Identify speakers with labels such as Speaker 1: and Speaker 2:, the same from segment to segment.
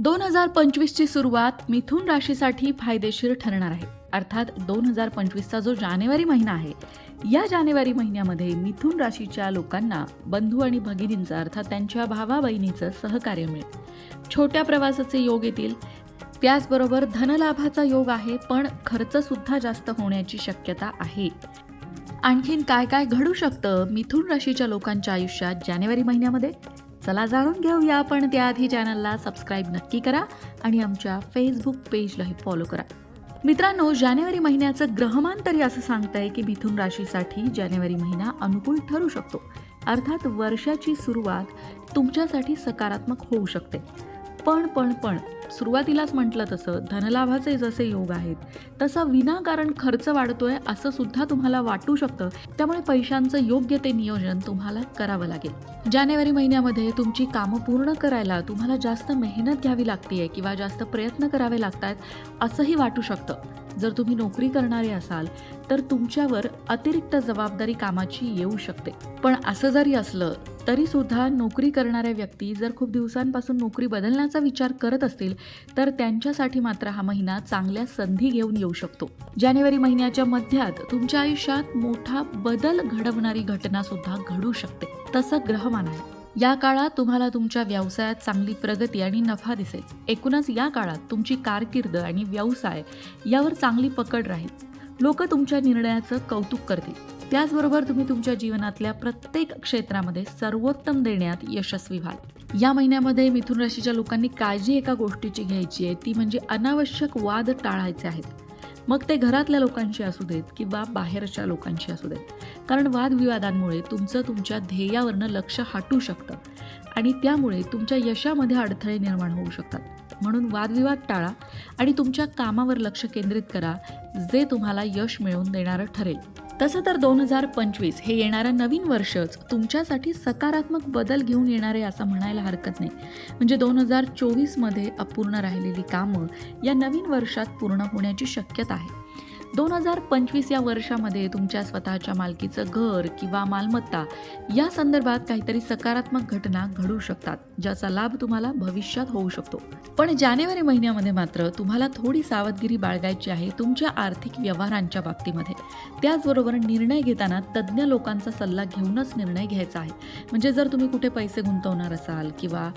Speaker 1: दोन हजार पंचवीसची सुरुवात मिथुन राशीसाठी फायदेशीर ठरणार आहे. अर्थात दोन हजार पंचवीसचा जो जानेवारी महिना आहे या जानेवारी महिन्यामध्ये मिथुन राशीच्या लोकांना बंधू आणि भगिनींचं अर्थात त्यांच्या भावा बहिणीचं सहकार्य मिळेल. छोट्या प्रवासाचे योग येतील. त्याचबरोबर धनलाभाचा योग आहे पण खर्च सुद्धा जास्त होण्याची शक्यता आहे. आणखीन काय काय घडू शकतं मिथुन राशीच्या लोकांच्या आयुष्यात जानेवारी महिन्यामध्ये? चला जाणून घेऊया आपण. त्याआधी चॅनलला सबस्क्राईब नक्की करा आणि आमच्या फेसबुक पेजलाही फॉलो करा. मित्रांनो जानेवारी महिन्याचं ग्रहमान तरी असं सांगतंय की मिथुन राशीसाठी जानेवारी महिना अनुकूल ठरू शकतो. अर्थात वर्षाची सुरुवात तुमच्यासाठी सकारात्मक होऊ शकते. पण पण पण. सुरुवातीलाच म्हटलं तसं धनलाभाचे जसे योग आहेत तसा विनाकारण खर्च वाढतोय असं सुद्धा तुम्हाला वाटू शकतं. त्यामुळे पैशांचं योग्य ते नियोजन तुम्हाला करावं लागेल. जानेवारी महिन्यामध्ये तुमची कामं पूर्ण करायला तुम्हाला जास्त मेहनत घ्यावी लागते किंवा जास्त प्रयत्न करावे लागतात असंही वाटू शकतं. जर तुम्ही नोकरी करणारे असाल तर तुमच्यावर अतिरिक्त जबाबदारी कामाची येऊ शकते. पण असं जरी असलं तरी सुद्धा नोकरी करणाऱ्या व्यक्ती जर खूप दिवसांपासून नोकरी बदलण्याचा विचार करत असतील तर त्यांच्यासाठी मात्र हा महिना चांगल्या संधी घेऊन येऊ शकतो. जानेवारी महिन्याच्या मध्यात तुमच्या आयुष्यात मोठा बदल घडवणारी घटना सुद्धा घडू शकते. तसं ग्रहमान आहे या काळात तुम्हाला तुमच्या व्यवसायात चांगली प्रगती आणि नफा दिसेल. एकूणच या काळात तुमची कारकीर्द आणि व्यवसाय यावर चांगली पकड राहील. लोक तुमच्या निर्णयाचं कौतुक करतील. त्याचबरोबर तुम्ही तुमच्या जीवनातल्या प्रत्येक क्षेत्रामध्ये सर्वोत्तम देण्यात यशस्वी व्हाल. या महिन्यामध्ये मिथुन राशीच्या लोकांनी काळजी एका गोष्टीची घ्यायची आहे. ती म्हणजे अनावश्यक वाद टाळायचे आहेत. मग ते घरातल्या लोकांशी असू देत किंवा बाहेरच्या लोकांशी असू देत. कारण वादविवादांमुळे तुमचं तुमच्या ध्येयावरनं लक्ष हटू शकतं. आणि त्यामुळे तुमच्या यशामध्ये अडथळे निर्माण होऊ शकतात. म्हणून वादविवाद टाळा आणि तुमच्या कामावर लक्ष केंद्रित करा जे तुम्हाला यश मिळवून देणारं ठरेल. तसं तर दोन हजार पंचवीस हे येणारं नवीन वर्षच तुमच्यासाठी सकारात्मक बदल घेऊन येणारे असं म्हणायला हरकत नाही. म्हणजे दोन हजार चोवीसमध्ये अपूर्ण राहिलेली कामं या नवीन वर्षात पूर्ण होण्याची शक्यता आहे. दोन हजार पंचवीस या वर्षामध्ये तुमच्या स्वतःच्या मालकीचं घर किंवा मालमत्ता या संदर्भात काहीतरी सकारात्मक घटना घडू शकतात ज्याचा लाभ तुम्हाला भविष्यात होऊ शकतो. पण जानेवारी महिन्यामध्ये मात्र तुम्हाला थोडी सावधगिरी बाळगायची आहे तुमच्या आर्थिक व्यवहारांच्या बाबतीमध्ये. त्याचबरोबर निर्णय घेताना तज्ज्ञ लोकांचा सल्ला घेऊनच निर्णय घ्यायचा आहे. म्हणजे जर तुम्ही कुठे पैसे गुंतवणार असाल किंवा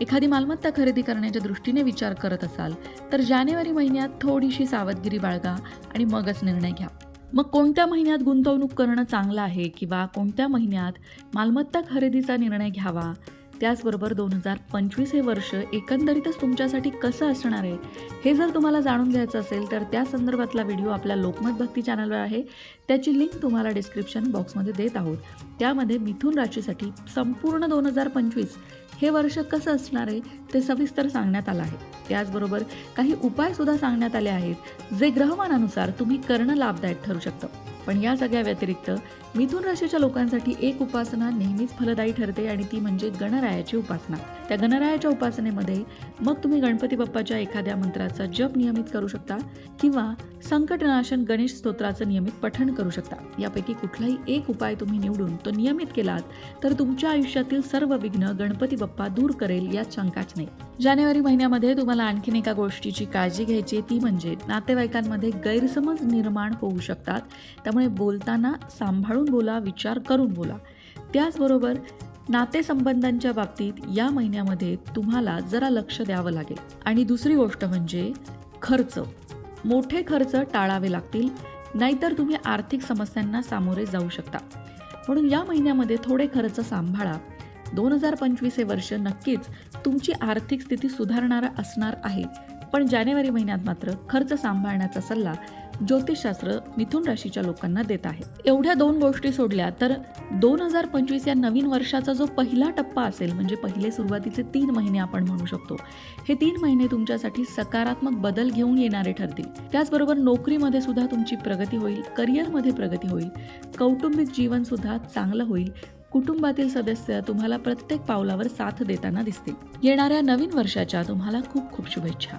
Speaker 1: एखादी मालमत्ता खरेदी करण्याच्या दृष्टीने विचार करत असाल तर जानेवारी महिन्यात थोडीशी सावधगिरी बाळगा आणि मग मगच निर्णय घ्या. मग कोणत्या महिन्यात गुंतवणूक करणं चांगलं आहे? किंवा कोणत्या महिन्यात मालमत्ता खरेदीचा निर्णय घ्यावा? त्याचबरोबर दोन हजार पंचवीस हे वर्ष एकंदरीतच तुमच्यासाठी कसं असणार आहे हे जर तुम्हाला जाणून घ्यायचं असेल तर त्या संदर्भातला व्हिडिओ आपल्या लोकमत भक्ती चॅनलवर आहे. त्याची लिंक तुम्हाला डिस्क्रिप्शन बॉक्समध्ये देत आहोत. त्यामध्ये मिथुन राशीसाठी संपूर्ण दोन हजार पंचवीस हे वर्ष कसं असणार आहे ते सविस्तर सांगण्यात आलं आहे. त्याचबरोबर काही उपायसुद्धा सांगण्यात आले आहेत जे ग्रहमानानुसार तुम्ही करणं लाभदायक ठरू शकतं. पण या सगळ्या व्यतिरिक्त मिथुन राशीच्या लोकांसाठी एक उपासना नेहमीच फलदायी ठरते आणि ती म्हणजे गणरायाची उपासना. त्या गणरायाच्या उपासनेमध्ये मग तुम्ही गणपती बाप्पाच्या एखाद्या मंत्राचा जप नियमित करू शकता किंवा संकटनाशन गणेश स्तोत्राचं नियमित पठण करू शकता. यापैकी कुठलाही एक उपाय तुम्ही निवडून तो नियमित केलात तर तुमच्या आयुष्यातील सर्व विघ्न गणपती बाप्पा दूर करेल यात शंकाच नाही. जानेवारी महिन्यामध्ये तुम्हाला आणखीन एका गोष्टीची काळजी घ्यायची ती म्हणजे नातेवाईकांमध्ये गैरसमज निर्माण होऊ शकतात. त्यामुळे बोलताना सांभाळून बोला विचार करून बोला. त्याचबरोबर नातेसंबंधांच्या बाबतीत या महिन्यामध्ये तुम्हाला जरा लक्ष द्यावं लागेल. आणि दुसरी गोष्ट म्हणजे खर्च. मोठे खर्च टाळावे लागतील नाहीतर तुम्ही आर्थिक समस्यांना सामोरे जाऊ शकता. म्हणून या महिन्यामध्ये थोडे खर्च सांभाळा. दोन हजार पंचवीस हे वर्ष नक्कीच तुमची आर्थिक स्थिती सुधारणारा असणार आहे. पण जानेवारी महिन्यात मात्र खर्च सांभाळण्याचा सल्ला ज्योतिषशास्त्र मिथुन राशीच्या लोकांना देत आहे. एवढ्या दोन गोष्टी सोडल्या तर दोन हजार पंचवीस या नवीन वर्षाचा जो पहिला टप्पा असेल म्हणजे पहिले सुरुवातीचे तीन महिने आपण म्हणू शकतो हे तीन महिने तुमच्यासाठी सकारात्मक बदल घेऊन येणारे ठरतील. त्याचबरोबर नोकरीमध्ये सुद्धा तुमची प्रगती होईल करिअरमध्ये प्रगती होईल कौटुंबिक जीवन सुद्धा चांगलं होईल कुटुंबातील सदस्य तुम्हाला प्रत्येक पावलावर साथ देताना दिसतील. येणाऱ्या नवीन वर्षाच्या तुम्हाला खूप खूप शुभेच्छा.